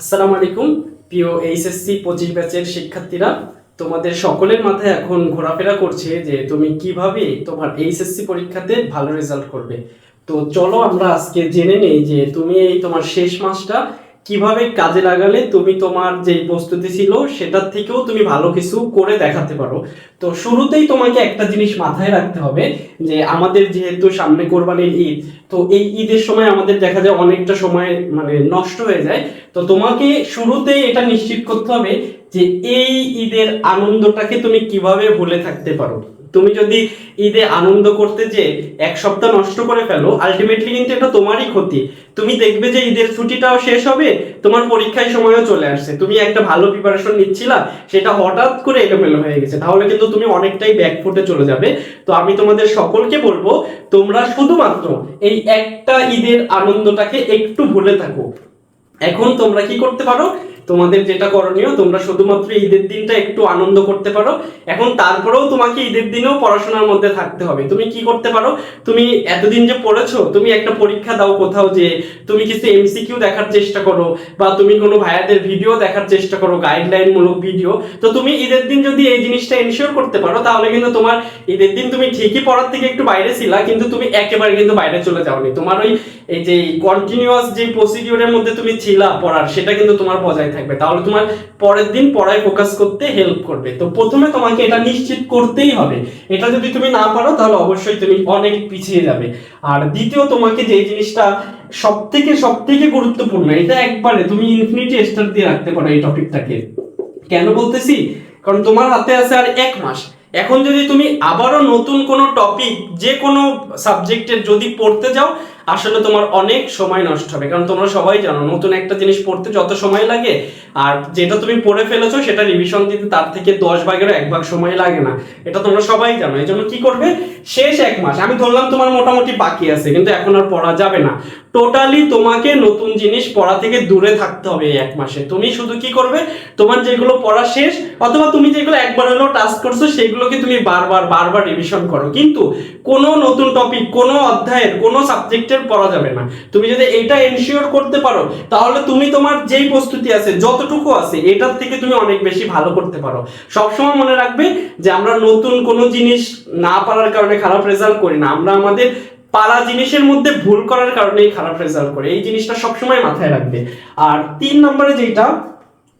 আসসালামু আলাইকুম, প্রিয় এইচএসসি পঁচিশ ব্যাচের শিক্ষার্থীরা। তোমাদের সকলের মাথায় এখন ঘোরাফেরা করছে যে তুমি কীভাবে তোমার এইচএসসি পরীক্ষাতে ভালো রেজাল্ট করবে। তো চলো আমরা আজকে জেনে নেই যে তুমি এই তোমার শেষ মাসটা কীভাবে কাজে লাগালে তুমি তোমার যে প্রস্তুতি ছিল সেটার থেকেও তুমি ভালো কিছু করে দেখাতে পারো। তো শুরুতেই তোমাকে একটা জিনিস মাথায় রাখতে হবে যে আমাদের যেহেতু সামনে কোরবানির ঈদ, তো এই ঈদের সময় আমাদের দেখা যায় অনেকটা সময় মানে নষ্ট হয়ে যায়। তো তোমাকে শুরুতেই এটা নিশ্চিত করতে হবে যে এই ঈদের আনন্দটাকে তুমি কীভাবে ভুলে থাকতে পারো। তুমি যদি ঈদে আনন্দ করতে যে এক সপ্তাহ নষ্ট করে ফেলো আলটিমেটলি কিন্তু এটা তোমারই ক্ষতি। তুমি দেখবে যে ঈদের ছুটিটাও শেষ হবে, তোমার পরীক্ষায় সময়ও চলে আসছে। তুমি একটা ভালো প্রিপারেশন নিচ্ছিলা, সেটা হঠাৎ করে এলোমেলো হয়ে গেছে। তাহলে কিন্তু তুমি অনেকটাই ব্যাকফুটে চলে যাবে। তো আমি তোমাদের সকলকে বলব, তোমরা শুধুমাত্র এই একটা ঈদের আনন্দটাকে একটু ভুলে থাকো। এখন তোমরা কি করতে পারো? তোমাদের যেটা করণীয়, তোমরা শুধুমাত্র ঈদের দিনটা একটু আনন্দ করতে পারো। এখন তারপরেও তোমাকে ঈদের দিনেও পড়াশোনার মধ্যে থাকতে হবে। তুমি কি করতে পারো? তুমি এতদিন যে পড়েছো, তুমি একটা পরীক্ষা দাও কোথাও যে তুমি কিছু এমসিকিউ দেখার চেষ্টা করো বা তুমি কোনো ভাইয়াদের ভিডিও দেখার চেষ্টা করো গাইডলাইন মূলক ভিডিও। তো তুমি ঈদের দিন যদি এই জিনিসটা এনশিওর করতে পারো, তাহলে কিন্তু তোমার ঈদের দিন তুমি ঠিকই পড়ার থেকে একটু বাইরে ছিলা, কিন্তু তুমি একেবারে কিন্তু বাইরে চলে যাওনি। তোমার ওই এই যে কন্টিনিউয়াস যে প্রসিডিওরের মধ্যে তুমি ছিলা পড়ার, সেটা কিন্তু তোমার বজায় থাকবে। তাহলে তোমার পরের দিন পড়ায় ফোকাস করতে হেল্প করবে। তো প্রথমে তোমাকে এটা নিশ্চিত করতেই হবে। এটা যদি তুমি না পারো, তাহলে অবশ্যই তুমি অনেক পিছিয়ে যাবে। আর দ্বিতীয়, তোমাকে যে জিনিসটা সব থেকে সব থেকে গুরুত্বপূর্ণ, এটা একবারে তুমি ইনফিনিটি স্টার দিয়ে রাখতে পারো এই টপিকটাকে কেন বলতেছি? কারণ তোমার হাতে আছে আর এক মাস। এখন যদি তুমি আবারও নতুন কোনো টপিক যে কোনো সাবজেক্টের যদি পড়তে যাও আসলে তোমার অনেক সময় নষ্ট হবে। কারণ তোমরা সবাই জানো, নতুন একটা জিনিস পড়তে যত সময় লাগে, আর যেটা তুমি পড়ে ফেলেছো, সেটা রিভিশন দিতে তার থেকে দশ ভাগেরও এক ভাগ সময় লাগে না। এটা তোমরা সবাই জানো। এই জন্য কি করবে? শেষ এক মাস। আমি ধরলাম তোমার মোটামুটি বাকি আছে, কিন্তু এখন আর পড়া যাবে না। টোটালি তোমাকে নতুন জিনিস পড়া থেকে দূরে থাকতে হবে এই এক মাসে। তুমি শুধু কি করবে? তোমার যেগুলো পড়া শেষ, অথবা তুমি যেগুলো একবার হলেও টাস্ক করছ, সেগুলোকে তুমি বারবার বারবার রিভিশন করো। কিন্তু কোনো নতুন টপিক কোনো অধ্যায়ের, কোনো সাবজেক্টের পড়া যাবে না। তুমি যদি এটা এনশিওর করতে পারো, তাহলে তুমি তোমার যেই প্রস্তুতি আছে, যতটুকু আছে, এটার থেকে তুমি অনেক বেশি ভালো করতে পারো। সবসময় মনে রাখবে যে আমরা নতুন কোনো জিনিস না পারার কারণে খারাপ রেজাল্ট করি না। আমরা আমাদের পারা জিনিসের মধ্যে ভুল করার কারণে খারাপ রেজাল্ট করে। এই জিনিসটা সবসময় মাথায় রাখবে। আর তিন নম্বরে যেটা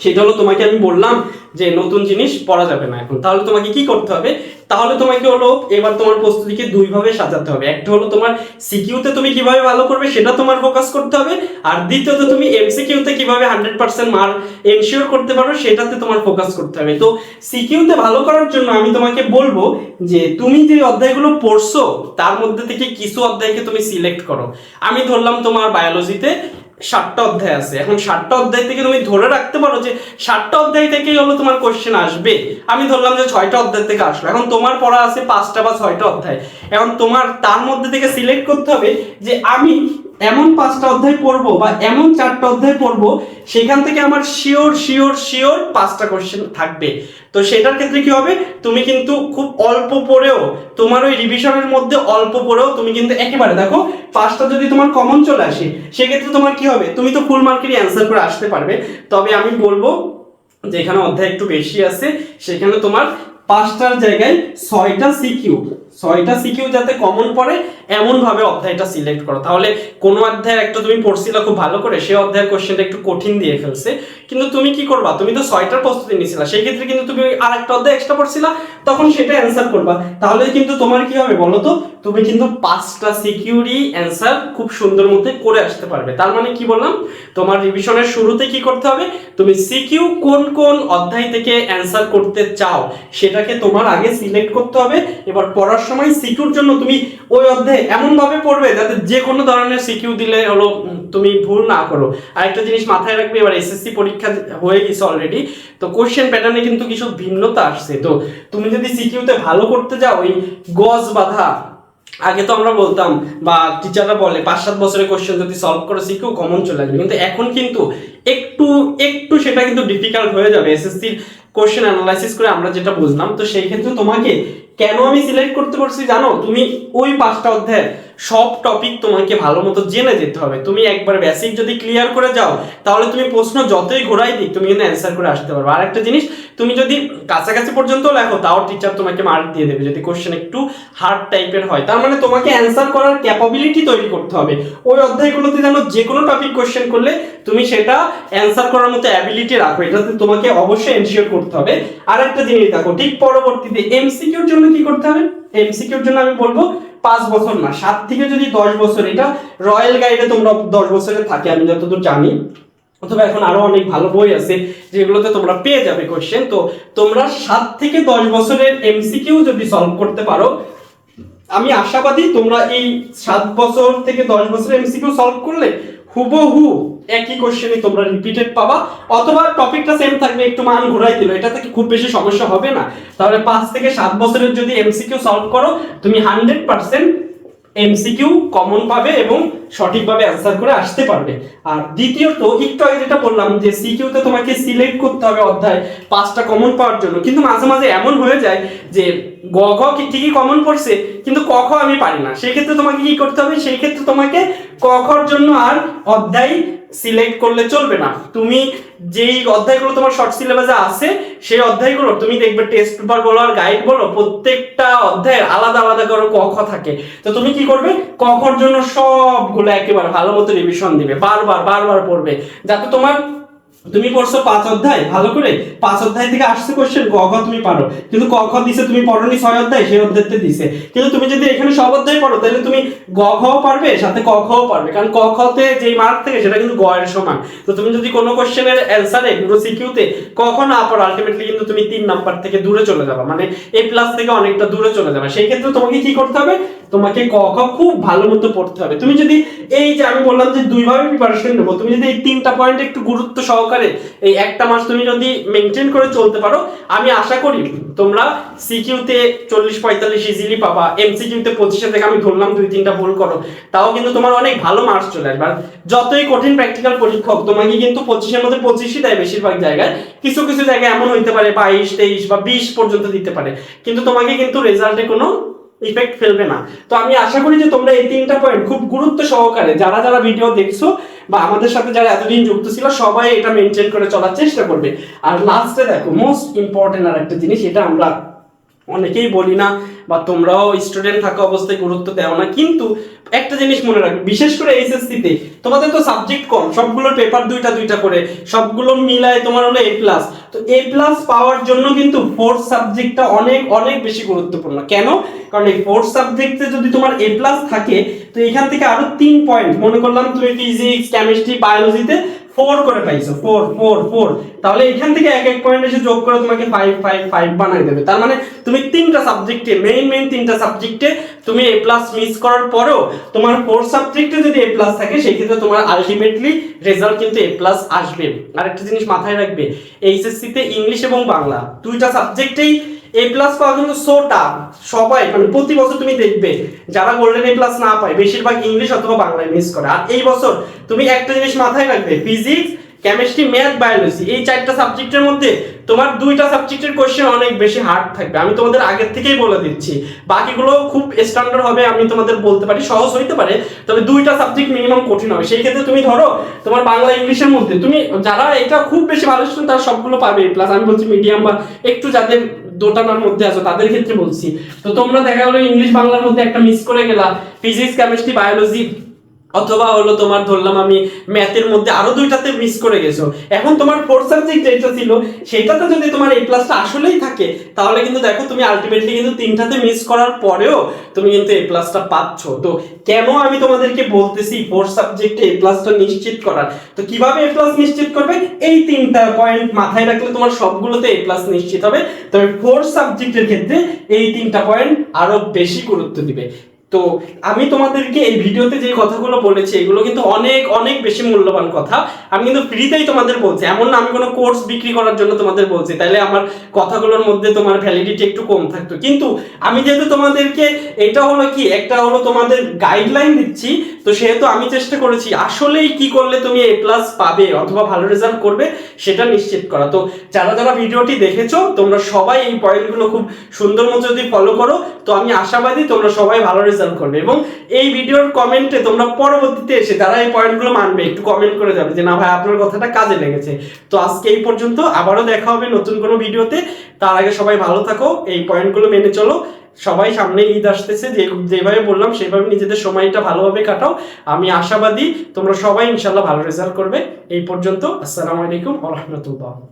সেটা হলো তোমাকে আমি বললাম যে নতুন জিনিস পড়া যাবে না এখন। তাহলে তোমাকে কি করতে হবে? তাহলে তোমাকে হলো এবার তোমার প্রস্তুতিকে দুইভাবে সাজাতে হবে। একটা হলো তোমার সিকিউতে তুমি কীভাবে ভালো করবে সেটা তোমার ফোকাস করতে হবে, আর দ্বিতীয়ত তুমি এমসিকিউতে কীভাবে হান্ড্রেড পার্সেন্ট মার্ক এনশিওর করতে পারো সেটাতে তোমার ফোকাস করতে হবে। তো সিকিউতে ভালো করার জন্য আমি তোমাকে বলব যে তুমি যে অধ্যায়গুলো পড়ছো, তার মধ্যে থেকে কিছু অধ্যায়কে তুমি সিলেক্ট করো। আমি ধরলাম তোমার বায়োলজিতে ষাটটা অধ্যায় আছে। এখন সাতটা অধ্যায় থেকে তুমি ধরে রাখতে পারো যে সাতটা অধ্যায় থেকেই হলো তোমার কোশ্চেন আসবে। আমি ধরলাম যে ছয়টা অধ্যায় থেকে আসলো। এখন তোমার পড়া আছে পাঁচটা বা ছয়টা অধ্যায়। এখন তোমার তার মধ্যে থেকে সিলেক্ট করতে হবে যে আমি এমন পাঁচটা অধ্যায় পড়ব বা এমন চারটা অধ্যায় পড়ব, সেখান থেকে আমার শিওর শিওর শিওর পাঁচটা কোশ্চেন থাকবে। তো সেটার ক্ষেত্রে কি হবে? তুমি কিন্তু খুব অল্প পড়েও, তোমার ওই রিভিশনের মধ্যে অল্প পড়েও তুমি কিন্তু একেবারে দেখো, পাঁচটা যদি তোমার কমন চলে আসে, সেক্ষেত্রে তোমার কি হবে? তুমি তো ফুল মার্কেরই অ্যান্সার করে আসতে পারবে। তবে আমি বলব, যেখানে অধ্যায় একটু বেশি আছে, সেখানে তোমার পাঁচটার জায়গায় ছয়টা সিকিউ। ছয়টা সিকিউ যাতে কমন পড়ে এমন ভাবে অধ্যায়টা সিলেক্ট করো। তাহলে কোনো অধ্যায় একটা তুমি পড়ছিলা খুব ভালো করে, সেই অধ্যায়ের কোশ্চেনটা একটু কঠিন দিয়ে ফেলছে। কিন্তু তুমি কি করবা? তুমি তো ছয়টার প্রস্তুতি নিয়েছিলা সেই ক্ষেত্রে কিন্তু তুমি আর একটা অধ্যায় এক্সট্রা পড়ছিলা, তখন সেটা অ্যান্সার করবা। তাহলে কিন্তু তোমার কি হবে বলো তো? তুমি কিন্তু পাঁচটা সিকিউরই অ্যান্সার খুব সুন্দর মধ্যে করে আসতে পারবে। তার মানে কি বললাম? তোমার রিভিশনের শুরুতে কি করতে হবে? তুমি সিকিউ কোন কোন অধ্যায় থেকে অ্যান্সার করতে চাও সেটাকে তোমার আগে সিলেক্ট করতে হবে। এবার পড়ার সময় সিকিউর জন্য তুমি ওই অধ্যায়ে এমন ভাবে পড়বে যাতে যে কোনো ধরনের সিকিউ দিলে হলো তুমি ভুল না করো। আরেকটা জিনিস মাথায় রাখবে, এবার এসএসসি পরীক্ষা হয়ে গেছে অলরেডি তো কোশ্চেন প্যাটার্নে কিন্তু কিছু ভিন্নতা আসছে। তো তুমি যদি সিকিউতে ভালো করতে যাও ওই গজ বাধা, আগে তো আমরা বলতাম, বা টিচাররা বলে, পাঁচ সাত বছরের কোশ্চেন যদি সলভ করে শিখেও কমন চলে আসবে। কিন্তু এখন কিন্তু একটু একটু সেটা কিন্তু ডিফিকাল্ট হয়ে যাবে। এসএসসির কোশ্চেন অ্যানালাইসিস করে আমরা যেটা বুঝলাম, তো সেই ক্ষেত্রে তোমাকে কেন আমি সিলেক্ট করতে পারছি জানো? তুমি ওই পাঁচটা অধ্যায় সব টপিক তোমাকে ভালো মতো জেনে যেতে হবে। তুমি একবার বেসিক যদি ক্লিয়ার করে যাও, তাহলে তুমি প্রশ্ন যতই ঘোরাই দিক, তুমি কিন্তু অ্যান্সার করে আসতে পারবে। আর একটা জিনিস, তুমি যদি কাছাকাছি পর্যন্ত লেখো, তাও টিচার তোমাকে মার্ক দিয়ে দেবে। যদি কোশ্চেন একটু হার্ড টাইপের হয়, তার মানে তোমাকে অ্যান্সার করার ক্যাপাবিলিটি তৈরি করতে হবে। ওই অধ্যায়গুলোতে যেন যে কোনো টপিক কোশ্চেন করলে, তুমি সেটা অ্যান্সার করার মতো অ্যাবিলিটি রাখো। এটাতে তোমাকে অবশ্যই এনশিওর করতে হবে। আর একটা জিনিস দেখো, ঠিক পরবর্তীতে এমসিকিউর জন্য কি করতে হবে? এমসিকিউর জন্য আমি বলব পাঁচ বছর না, সাত থেকে যদি দশ বছর, এটা রয়্যাল গাইডে তোমরা দশ বছরে থাকে, আমি যতদূর জানি। অথবা এখন আরও অনেক ভালো বই আছে, যেগুলোতে তোমরা পেয়ে যাবে কোশ্চেন তো তোমরা সাত থেকে দশ বছরের এমসিকিউ যদি সলভ করতে পারো, আমি আশাবাদী তোমরা এই সাত বছর থেকে দশ বছরের এমসিকিউ সলভ করলে হুবহু একই কোশ্চেনই তোমরা রিপিটেড পাবা। অথবা টপিকটা সেম থাকবে, একটু মান ঘুরাই দিল। এটা থেকে খুব বেশি সমস্যা হবে না। তাহলে পাঁচ থেকে সাত বছরের যদি এমসিকিউ সলভ করো, তুমি হান্ড্রেড পার্সেন্ট এমসিকিউ কমন পাবে এবং সঠিকভাবে অ্যান্সার করে আসতে পারবে। আর দ্বিতীয়ত, একটু আগে যেটা বললাম যে সিকিউতে তোমাকে সিলেক্ট করতে হবে অধ্যায় পাঁচটা কমন পাওয়ার জন্য। কিন্তু মাঝে মাঝে এমন হয়ে যায় যে গ, ঘ ঠিকই কমন পড়ছে, কিন্তু ক, খ আমি পারি না। সেক্ষেত্রে তোমাকে কি করতে হবে? সেই ক্ষেত্রে তোমাকে ক খর জন্য আর অধ্যায় সিলেক্ট করলে চলবে না। তুমি যেই অধ্যায়গুলো তোমার শর্ট সিলেবাসে আছে, সেই অধ্যায়গুলো তুমি দেখবে টেস্ট পেপার বলো আর গাইড বলো, প্রত্যেকটা অধ্যায়ের আলাদা আলাদা করে ক, খ থাকে। তো তুমি কি করবে? ক খর জন্য সবগুলো একেবারে ভালো মতো রিভিশন দিবে, বারবার বারবার পড়বে, যাতে তোমার তুমি পড়ছো পাঁচ অধ্যায়, ভালো করে? পাঁচ অধ্যায় থেকে আসছে কোশ্চেন ক খ তুমি পারো। কিন্তু ক খ দিছে, তুমি পড়নি ছয় অধ্যায়, সেই অধ্যায়তে দিছে। কিন্তু তুমি যদি এখানে সব অধ্যায় পড়ো, তাহলে তুমি গ খও পারবে, সাথে ক খও পারবে। কারণ ক খতে যেই মার্ক থাকে, সেটা কিন্তু গ এর সমান। তো তুমি যদি কোনো কোশ্চেনের অ্যান্সারে পুরো সিকিউতে ক খ না পড়ো আলটিমেটলি কিন্তু তুমি তিন নাম্বার থেকে দূরে চলে যাবে। মানে এ প্লাস থেকে অনেকটা দূরে চলে যাবে। সেই ক্ষেত্রে তোমাকে কি করতে হবে? তোমাকে ক, খ খুব ভালো মতো পড়তে হবে। তুমি যদি এই যে আমি বললাম যে দুইভাবে প্রিপারেশন নেব, তুমি যদি এই তিনটা পয়েন্ট একটু গুরুত্ব সহকারে এই একটা মাস তুমি যদি মেনটেন করে চলতে পারো, আমি আশা করি তোমরা সিকিউতে চল্লিশ, পঁয়তাল্লিশ ইজিলি পাবা এমসিকিউতে পঁচিশে থেকে আমি ধরলাম দুই, তিনটা ভুল করো, তাও কিন্তু তোমার অনেক ভালো মার্কস চলে আসবে। আর যতই কঠিন প্র্যাকটিক্যাল পরীক্ষা হোক, তোমাকে কিন্তু পঁচিশের মধ্যে পঁচিশই দেয় বেশিরভাগ জায়গায়। কিছু কিছু জায়গায় এমন হইতে পারে বাইশ, তেইশ বা বিশ পর্যন্ত দিতে পারে। কিন্তু তোমাকে কিন্তু রেজাল্টে কোনো ইফেক্ট ফেলবে না। তো আমি আশা করি যে তোমরা এই তিনটা পয়েন্ট খুব গুরুত্ব সহকারে যারা যারা ভিডিও দেখছ বা আমাদের সাথে যারা এতদিন যুক্ত ছিল, সবাই এটা মেনটেন করে চলার চেষ্টা করবে। আর লাস্টে দেখো মোস্ট ইম্পর্টেন্ট আর একটা জিনিস, এটা আমরা অনেকেই বলি না বা তোমরাও স্টুডেন্ট থাকা অবস্থায় গুরুত্ব দেও না। কিন্তু একটা জিনিস মনে রাখবে, বিশেষ করে এইচএসসিতে তোমাদের তো সাবজেক্ট কম সবগুলোর পেপার দুইটা দুইটা করে, সবগুলো মিলায় তোমার হলো এ প্লাস তো এ প্লাস পাওয়ার জন্য কিন্তু ফোর্থ সাবজেক্টটা অনেক অনেক বেশি গুরুত্বপূর্ণ। কেন? কারণ এই ফোর্থ সাবজেক্টে যদি তোমার এ প্লাস থাকে, তো এখান থেকে আরও তিন পয়েন্ট মনে করলাম তুমি ফিজিক্স কেমিস্ট্রি বায়োলজিতে ফোর করে পাইছো ফোর ফোর ফোর তাহলে এখান থেকে এক এক পয়েন্ট এসে যোগ করে তোমাকে ফাইভ ফাইভ ফাইভ বানাই দেবে। তার মানে তুমি তিনটা সাবজেক্টে মেইন মেইন তিনটা সাবজেক্টে তুমি এ প্লাস মিস করার পরেও তোমার ফোর সাবজেক্টে যদি এ প্লাস থাকে সেই ক্ষেত্রে তোমার আলটিমেটলি রেজাল্ট কিন্তু এ প্লাস আসবে। আরেকটা জিনিস মাথায় রাখবে এইচএসসি তে ইংলিশ এবং বাংলা, দুইটা সাবজেক্টেই এ প্লাস পাওয়া কিন্তু সো সবাই মানে প্রতি বছর তুমি দেখবে, যারা গোল্ডেন এ প্লাস না পায়, বেশিরভাগ ইংলিশ অথবা বাংলায় মিস করে। আর এই বছর তুমি একটা জিনিস মাথায় রাখবে ফিজিক্স কেমিস্ট্রি ম্যাথ বায়োলজি এই চারটা সাবজেক্টের মধ্যে তোমার দুইটা সাবজেক্টের কোশ্চেন অনেক বেশি হার্ড থাকবে। আমি তোমাদের আগের থেকেই বলে দিচ্ছি। বাকিগুলো খুব স্ট্যান্ডার্ড হবে, আমি তোমাদের বলতে পারি, সহজ হইতে পারে, তবে দুইটা সাবজেক্ট মিনিমাম কঠিন হবে। সেই ক্ষেত্রে তুমি ধরো, তোমার বাংলা ইংলিশের মধ্যে, তুমি যারা এটা খুব বেশি ভালো তারা সবগুলো পাবে প্লাস আমি বলছি মিডিয়াম বা একটু যাদের দোটানার মধ্যে আছো, তাদের ক্ষেত্রে বলছি। তো তোমরা দেখা গেলো ইংলিশ বাংলার মধ্যে একটা মিস করে গেলা ফিজিক্স কেমিস্ট্রি বায়োলজি অথবা হলো তোমার ধরলাম আমি ম্যাথের মধ্যে আরও দুইটাতে মিস করে গেছো। এখন তোমার ফোর্থ সাবজেক্ট যেটা ছিল, সেটাতে যদি তোমার এই প্লাসটা আসলেই থাকে, তাহলে কিন্তু দেখো তুমি আলটিমেটলি কিন্তু তিনটাতে মিস করার পরেও তুমি কিন্তু এই প্লাসটা পাচ্ছ। তো কেন আমি তোমাদেরকে বলতেছি ফোর্থ সাবজেক্টে এই প্লাসটা নিশ্চিত করার? তো কীভাবে এ প্লাস নিশ্চিত করবে? এই তিনটা পয়েন্ট মাথায় রাখলে তোমার সবগুলোতে এ প্লাস নিশ্চিত হবে। তবে ফোর্থ সাবজেক্টের ক্ষেত্রে এই তিনটা পয়েন্ট আরও বেশি গুরুত্ব দিবে। তো আমি তোমাদেরকে এই ভিডিওতে যে কথাগুলো বলেছি, এগুলো কিন্তু অনেক অনেক বেশি মূল্যবান কথা। আমি কিন্তু ফ্রিতেই তোমাদের বলছি। এমন না, আমি কোনো কোর্স বিক্রি করার জন্য তোমাদের বলছি। তাহলে আমার কথাগুলোর মধ্যে তোমার ভ্যালিডিটি একটু কম থাকতো। কিন্তু আমি যেহেতু তোমাদেরকে, এটা হলো কি? একটা হলো তোমাদের গাইডলাইন দিচ্ছি তো সেহেতু আমি চেষ্টা করেছি, আসলেই কি করলে তুমি এ প্লাস পাবে অথবা ভালো রেজাল্ট করবে সেটা নিশ্চিত করা। তো যারা যারা ভিডিওটি দেখেছ, তোমরা সবাই এই পয়েন্টগুলো খুব সুন্দর মতো যদি ফলো করো, তো আমি আশাবাদী তোমরা সবাই ভালো রেজাল্ট করবে। এবং এই ভিডিওর কমেন্টে তোমরা পরবর্তীতে এসে যারা এই পয়েন্টগুলো মানবে, একটু কমেন্ট করে যাবে যে, না ভাই, আপনার কথাটা কাজে লেগেছে। তো আজকে এই পর্যন্ত আবারও দেখা হবে নতুন কোনো ভিডিওতে তার আগে সবাই ভালো থাকো, এই পয়েন্টগুলো মেনে চলো। সবাই সামনে ঈদ আসতেছে, যে যেভাবে বললাম, সেভাবে নিজেদের সময়টা ভালোভাবে কাটাও। আমি আশাবাদী তোমরা সবাই ইনশাল্লাহ ভালো রেজাল্ট করবে। এই পর্যন্ত, আসসালামু আলাইকুম আ